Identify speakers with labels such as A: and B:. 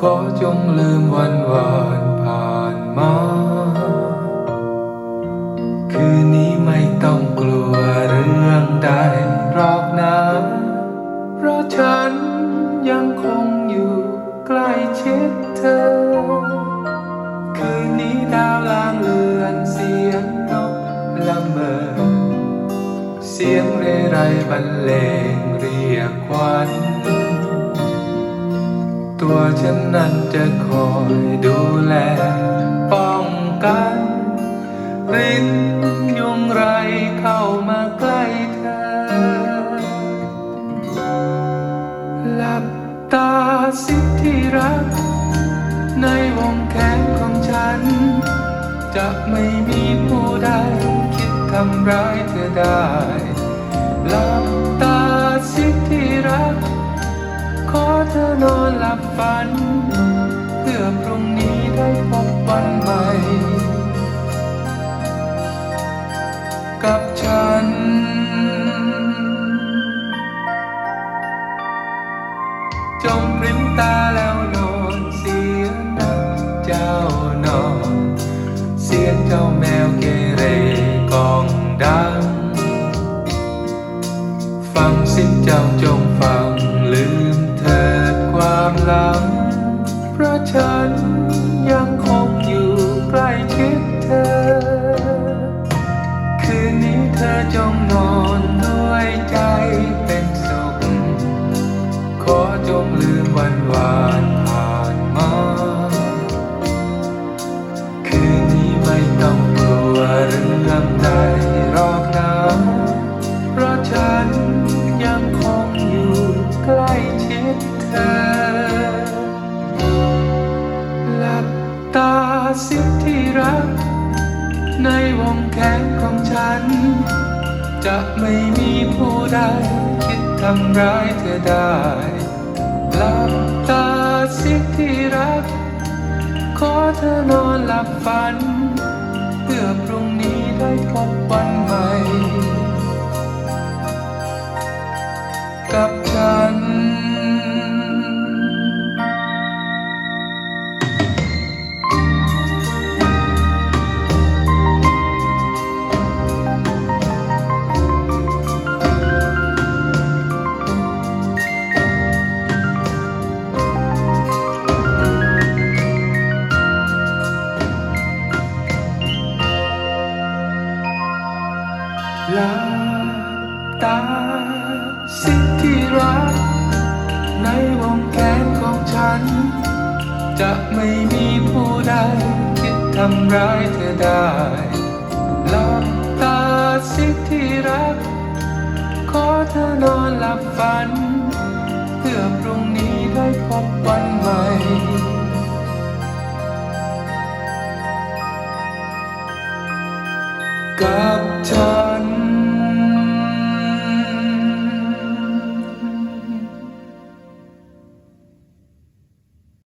A: ขอจงลืมวันวานผ่านมา คืนนี้ไม่ต้องกลัวเรื่องใดหรอกนะเพราะฉันยังคงอยู่ใกล้ชิดเธอ คืนนี้ดาวลางเลือนเสียงนกละเมอ เสียงเรไรบรรเลงเรียกควัน ตัวฉันนั้นจะคอยดูแล ป้องกันรินยุงไรเข้ามาใกล้เธอ หลับตาสิที่รัก ในวงแขนของฉัน จะไม่มีผู้ใดคิดทำร้ายเธอได้ หลับตาสิที่รัก ขอเธอนอนหลับฝัน เพื่อพรุ่งนี้ได้พบวันใหม่ กับฉันจงพริมตาแล้วนอนเสียนักเจ้านอน เสียงเจ้าแมวเกเรกองดัง ฟังสิเจ้า สิที่รัก ในวงแขนของฉัน จะไม่มีผู้ใดคิดทำร้ายเธอได้หลับตาสิที่รัก ขอเธอนอนหลับฝัน ลับตาสิที่รัก ในวงแขนของฉัน จะไม่มีผู้ใดคิดทำร้ายเธอได้หลับตาสิที่รัก ขอเธอนอนหลับฝัน เพื่อพรุ่งนี้ได้พบวันใหม่กับฉั